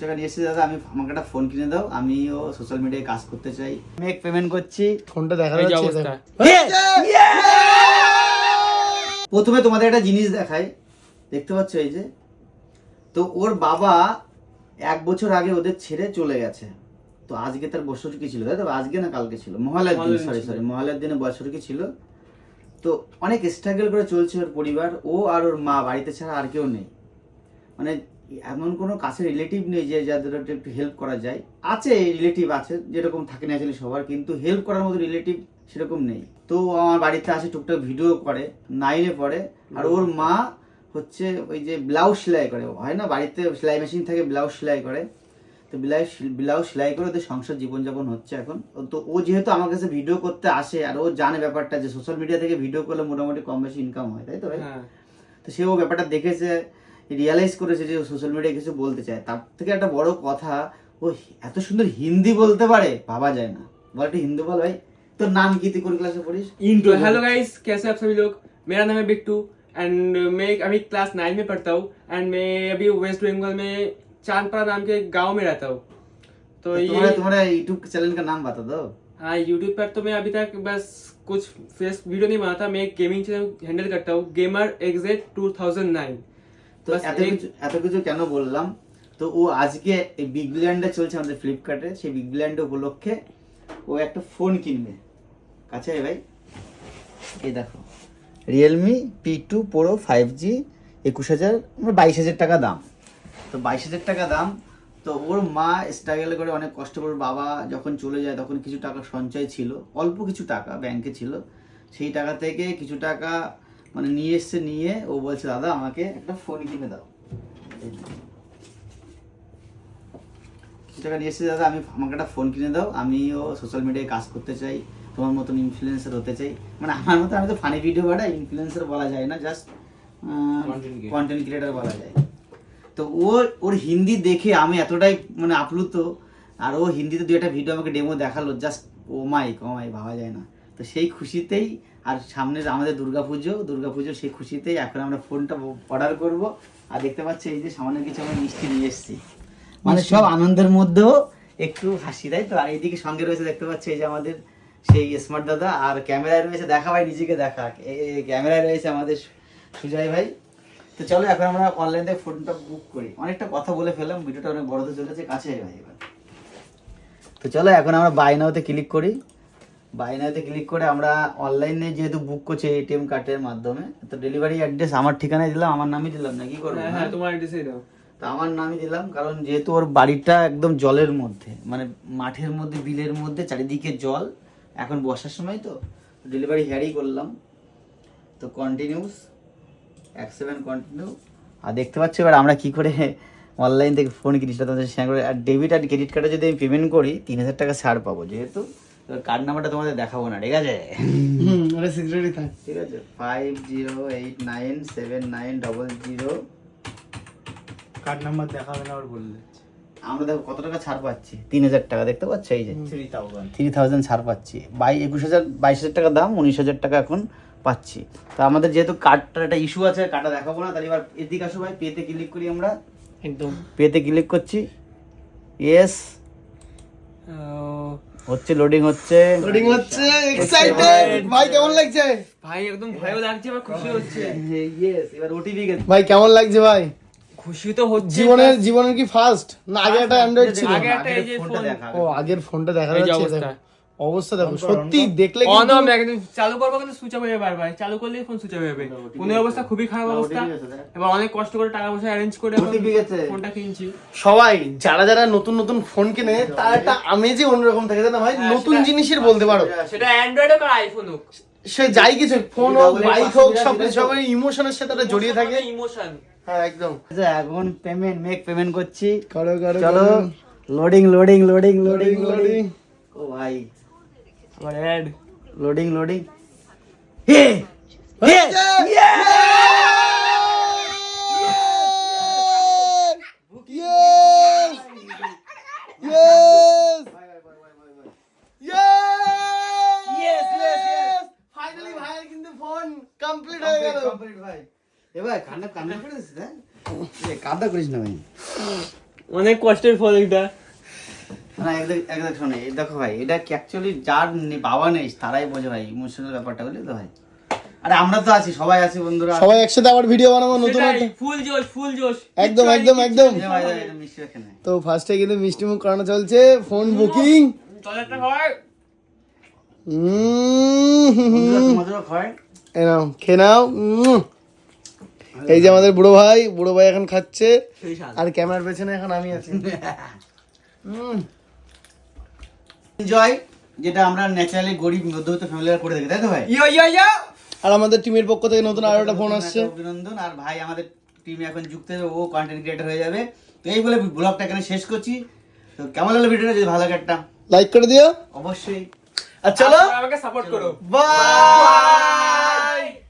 টাকা নিয়ে এসেছি দাদা আমি আমাকে একটা ফোন কিনে দাও আমিও সোশ্যাল মিডিয়ায় কাজ করতে চাই। মেক পেমেন্ট করছি। ফোনটা দেখা যাচ্ছে প্রথমে তোমাদের একটা জিনিস দেখাই। দেখতে পাচ্ছ এই যে? তো ওর বাবা এক বছর আগে ওদের ছেড়ে চলে গেছে। তো আজকে তার বছরকি ছিল? তাই তো? আজকে না কালকে ছিল? মহালয়ার দিন সরি সরি মহালয়ার দিনে বছরকি ছিল? তো অনেক স্ট্রাগল করে চলছে ওর পরিবার। ও আর ওর মা বাড়িতে ছাড়া আর কেউ নেই। মানে এমন কোনো কাছে রিলেটিভ নেই যে যাদের একটু হেল্প করা যায়। আছে রিলেটিভ আছে যেরকম থাকে ন্যাচারালি সবার কিন্তু হেল্প করার মতো রিলেটিভ সেরকম নেই। তো আমার বাড়িতে আসে টুকটাক ভিডিও করে নাইনে পড়ে আর ওর মা হচ্ছে ওই যে ব্লাউজ সেলাই করে। হয় না বাড়িতে সেলাই মেশিন থাকে ব্লাউজ সেলাই করে। তো ব্লাউজ ব্লাউজ সেলাই করে ওদের সংসার জীবনযাপন হচ্ছে এখন। তো ও যেহেতু আমার কাছে ভিডিও করতে আসে আর ও জানে ব্যাপারটা যে সোশ্যাল মিডিয়া থেকে ভিডিও করলে মোটামুটি কম বেশি ইনকাম হয় তাই তো ভাই? হ্যাঁ। তো সে ও ব্যাপারটা দেখেছে রিয়ালাইজ করেছে যে সোশ্যাল মিডিয়ায় কিছু বলতে চায় তার থেকে একটা বড় কথা ও এত সুন্দর হিন্দি বলতে পারে ভাবা যায় না বল একটু হিন্দি বল ভাই তোর নাম কি তুই কোন ক্লাসে পড়িস तो हेलो गाइस कैसे हैं आप सभी लोग मेरा नाम है बिट्टू एंड मैं अभी क्लास नाइन में पढ़ता हूँ एंड मैं अभी वेस्ट बंगाल में चांदपाड़ा नाम के गांव में रहता हूँ तो तुम्हारा ये तुम्हारा यूट्यूब चैनल का नाम बता दो हाँ यूट्यूब पर तो मैं अभी तक बस कुछ फेस वीडियो नहीं बनाता मैं एक गेमिंग चैनल हैंडल करता हूँ gamer exact two thousand nine তো এত কিছু এত কিছু কেন বললাম? তো ও আজকে এই বিগ ব্ল্যান্ডে চলছে আমাদের ফ্লিপকার্টে সেই বিগ ব্ল্যান্ড উপলক্ষে ও একটা ফোন কিনবে। কাছে ভাই? এই দেখো। Realme P two pro five G একুশ হাজার বাইশ হাজার টাকা দাম। তো বাইশ হাজার টাকা দাম। তো ওর মা স্ট্রাগল করে অনেক কষ্ট করে বাবা যখন চলে যায় তখন কিছু টাকা সঞ্চয় ছিল। অল্প কিছু টাকা ব্যাংকে ছিল। সেই টাকা থেকে কিছু টাকা মানে নিয়ে এসছে নিয়ে ও বলছে দাদা আমাকে একটা ফোন কিনে দাও। কিছু টাকা নিয়ে এসেছি দাদা আমি আমাকে একটা ফোন কিনে দাও। আমিও সোশ্যাল মিডিয়ায় কাজ করতে চাই তোমার মতন ইনফ্লুয়েন্সার হতে চাই। মানে আমার মতো আমি তো ফানি ভিডিও বানাই ইনফ্লুয়েন্সার বলা যায় না জাস্ট কন্টেন্ট ক্রিয়েটার বলা যায়। তো ও ওর হিন্দি দেখে আমি এতটাই মানে আপ্লুত আর ও হিন্দিতে দু একটা ভিডিও আমাকে ডেমো দেখাল জাস্ট ও মাই কমাই ভাবা যায় না। তো সেই খুশিতেই আর সামনে আমাদের দুর্গাপুজো দুর্গাপুজো সেই খুশিতেই এখন আমরা ফোনটা অর্ডার করব। আর দেখতে পাচ্ছি এই যে সামান্য কিছু আমরা মিষ্টি নিয়ে এসেছি। মানে সব আনন্দের মধ্যেও একটু হাসি তাই তো? আর এইদিকে সঙ্গে রয়েছে দেখতে পাচ্ছি এই যে আমাদের সেই স্মার্ট দাদা আর ক্যামেরায় রয়েছে দেখা ভাই নিজেকে দেখা। ক্যামেরায় রয়েছে আমাদের সুজয় ভাই। তো চলো এখন আমরা অনলাইন থেকে ফোনটা বুক করি। অনেকটা কথা বলে ফেললাম ভিডিওটা অনেক বড় চলেছে কাছে ভাই এবার। তো চলো এখন আমরা বাই নাওতে ক্লিক করি। বাইনাতে ক্লিক করে আমরা অনলাইনে যেহেতু বুক করছি এটিএম কার্ডের মাধ্যমে তো ডেলিভারি অ্যাড্রেস আমার ঠিকানায় দিলাম আমার নামই দিলাম না কি করব? হ্যাঁ, হ্যাঁ তোমার অ্যাড্রেসেই দাও। তো আমার নামই দিলাম কারণ যেহেতু ওর বাড়িটা একদম জলের মধ্যে মানে মাঠের মধ্যে বিলের মধ্যে চারিদিকে জল এখন বর্ষার সময় তো ডেলিভারি হ্যারি করলাম। তো কন্টিনিউস এক সেভেন কন্টিনিউ আর দেখতে পাচ্ছ এবার আমরা কী করে অনলাইন থেকে ফোন কিনিসটা তোমাদের সে করে আর ডেবিট আর ক্রেডিট কার্ডে যদি আমি পেমেন্ট করি তিন হাজার টাকা ছাড় পাবো যেহেতু তোর কার্ড নাম্বারটা তোমাদের দেখাবো না ঠিক আছে? হুম ওটা সিক্রেটই থাক। ঠিক আছে five zero eight nine seven nine double zero card number দেখাবে না ওর বললে। আমরা দেখো কত টাকা ছাড় পাচ্ছি? তিন হাজার টাকা দেখতে পাচ্ছি এই যে? থ্রি থাউজেন্ড থ্রি থাউজেন্ড ছাড় পাচ্ছি। বাই একুশ হাজার বাইশ হাজার টাকা দাম উনিশ হাজার টাকা এখন পাচ্ছি। তো আমাদের যেহেতু কার্ডটার একটা ইস্যু আছে কার্ডটা দেখাবো না তাহলে এবার এদিকে আসো ভাই পেতে ক্লিক করি আমরা। একদম। পেতে ক্লিক করছি। ইয়েস হচ্ছে লোডিং হচ্ছে। লোডিং হচ্ছে এক্সাইটেড ভাই কেমন লাগছে? ভাই একদম ভয়ও লাগছে বা খুশি হচ্ছে। ইয়েস এবার ওটিপি গেছে ভাই কেমন লাগছে ভাই? খুশি তো হচ্ছে জীবনের জীবনের কি ফার্স্ট না আগে একটা অ্যান্ড্রয়েড ছিল। আগে একটা এই যে ফোন- ও আগের ফোনটা দেখা যাচ্ছে অবস্থা। দেখো। সত্যি দেখলে অন অফ একদম চালু করব কিন্তু সুইচ অফ হয়ে যাবে বারবার চালু করলেই ফোন সুইচ অফ হয়ে যাবে। ফোনের অবস্থা খুবই খারাপ না, অবস্থা। এবার অনেক কষ্ট করে টাকা পয়সা অ্যারেঞ্জ করে। ফোনটা কিনছি। সবাই যারা যারা নতুন নতুন ফোন কিনে তার একটা আমেজই অন্যরকম থাকে জানো ভাই? হ্যাঁ, নতুন জিনিসের বলতে পারো। সেটা অ্যান্ড্রয়েড হোক আর আইফোন হোক। সে যাই কিছু ফোন হোক বাইক হোক সবকিছু সবাই ইমোশনের সাথে একটা জড়িয়ে থাকে। ইমোশন হ্যাঁ একদম। আচ্ছা, এখন পেমেন্ট মেক পেমেন্ট করছি। করো করো চলো loading loading loading loading loading ও ভাই। আবার অ্যাড লোডিং লোডিং হে হে কমপ্লিট হয়ে গেল ভাই এবার কান্না কান্না করিস না এ করিস না ভাই অনেক কষ্টের ফল এটা না একদম একদম শোনে এই দেখো ভাই এটা কি অ্যাকচুয়ালি যার বাবা নেই তারাই বোঝে ভাই ইমোশনাল ব্যাপারটা বুঝলি তো ভাই? আরে আমরা তো আছি সবাই আছি বন্ধুরা। সবাই একসাথে আবার ভিডিও বানাবো নতুন ফুল জোশ ফুল জোশ। একদম, একদম, একদম। তো ফার্স্টে কিন্তু মিষ্টি মুখ করানো চলছে ফোন বুকিং তোমাদেরও খায় এই নাও এই যে আমাদের বুড়ো ভাই বুড়ো ভাই এখন খাচ্ছে। আর ক্যামেরার পেছনে এখন আমি আছি। এনজয় যেটা আমরা ন্যাচারালি গরিব মধ্যবিত্ত ফ্যামিলিরা করে থাকি তাই তো ভাই? ইয়ো ইয়ো ইয়ো আর আমাদের টিমের পক্ষ থেকে নতুন আরও একটা ফোন আসছে। অভিনন্দন আর ভাই আমাদের টিমে এখন যুক্ত হয়ে ও কন্টেন্ট ক্রিয়েটর হয়ে যাবে। তো এই বলে ব্লগটা এখানে শেষ করছি। তো কেমন লাগল ভিডিওটা? যদি ভালো লাগে একটা লাইক করে দিও। অবশ্যই। আর চলো। আমাকে সাপোর্ট করো। বাই